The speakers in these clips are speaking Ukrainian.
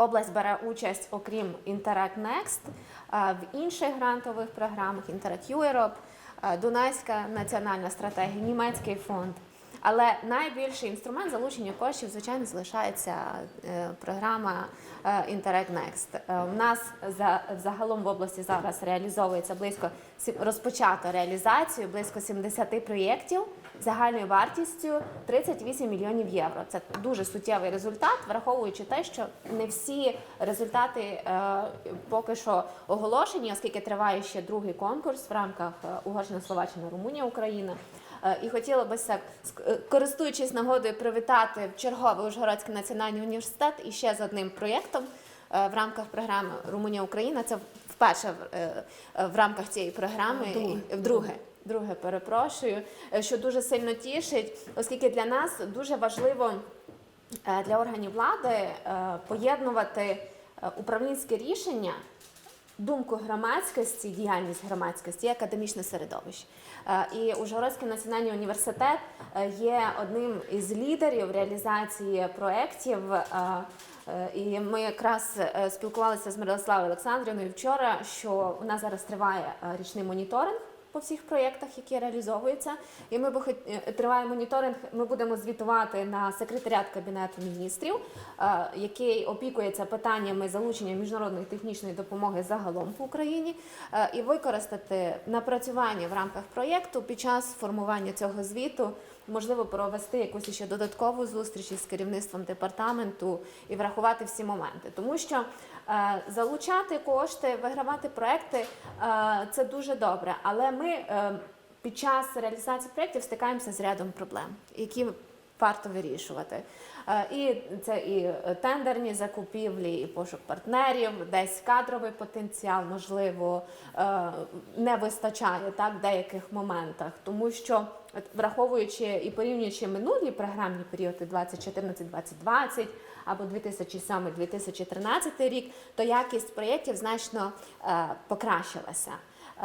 Область бере участь, окрім Interact Next, е, в інших грантових програмах Interact Europe, е, Дунайська національна стратегія, німецький фонд. Але найбільший інструмент залучення коштів, звичайно, залишається е, програма е, Interact Next. Е, У нас за загалом в області зараз реалізовується близько розпочато реалізацію близько 70 проєктів загальною вартістю 38 мільйонів євро. Це дуже суттєвий результат, враховуючи те, що не всі результати е, поки що оголошені, оскільки триває ще другий конкурс в рамках е, Угорщина, Словаччина, Румунія, Україна. Е, І хотіла би так, е, користуючись нагодою, привітати черговий Ужгородський національний університет і ще з одним проєктом е, в рамках програми Румунія Україна. Це вперше в, в рамках цієї програми Вдруге. і- вдруге. Друге, перепрошую, що дуже сильно тішить, оскільки для нас дуже важливо для органів влади поєднувати управлінське рішення думку громадськості, діяльність громадськості і академічне середовище. Е, І Ужгородський національний університет е, є одним із лідерів реалізації проєктів. е, І ми якраз спілкувалися з Мирославою Олександрівною вчора, що у нас зараз триває річний моніторинг по всіх проєктах, які реалізовуються. І ми е, триває моніторинг. Ми будемо звітувати на секретаріат кабінету міністрів, е, який опікується питаннями залучення міжнародної технічної допомоги загалом по Україні, е, і використати напрацювання в рамках проєкту під час формування цього звіту. Можливо, провести якусь ще додаткову зустріч із керівництвом департаменту і врахувати всі моменти, тому що е, залучати кошти, вигравати проекти е, це дуже добре. Але ми е, під час реалізації проєктів стикаємося з рядом проблем, які варто вирішувати. Е, І це і тендерні закупівлі, і пошук партнерів, десь кадровий потенціал, можливо, е, не вистачає так в деяких моментах, тому що враховуючи і порівнюючи минулі програмні періоди 2014-2020 або 2007-2013 рік, то якість проєктів значно е, покращилася.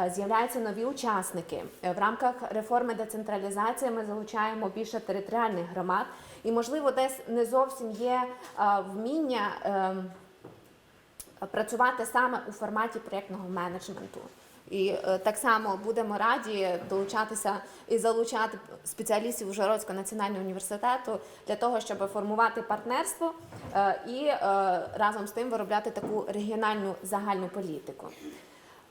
Е, З'являються нові учасники Е, в рамках реформи децентралізації. Ми залучаємо більше територіальних громад, і можливо, десь не зовсім є е, вміння. ем, працювати саме у форматі проєктного менеджменту. І так само будемо раді долучатися і залучати спеціалістів Ужгородського національного університету для того, щоб формувати партнерство і разом з тим виробляти таку регіональну загальну політику.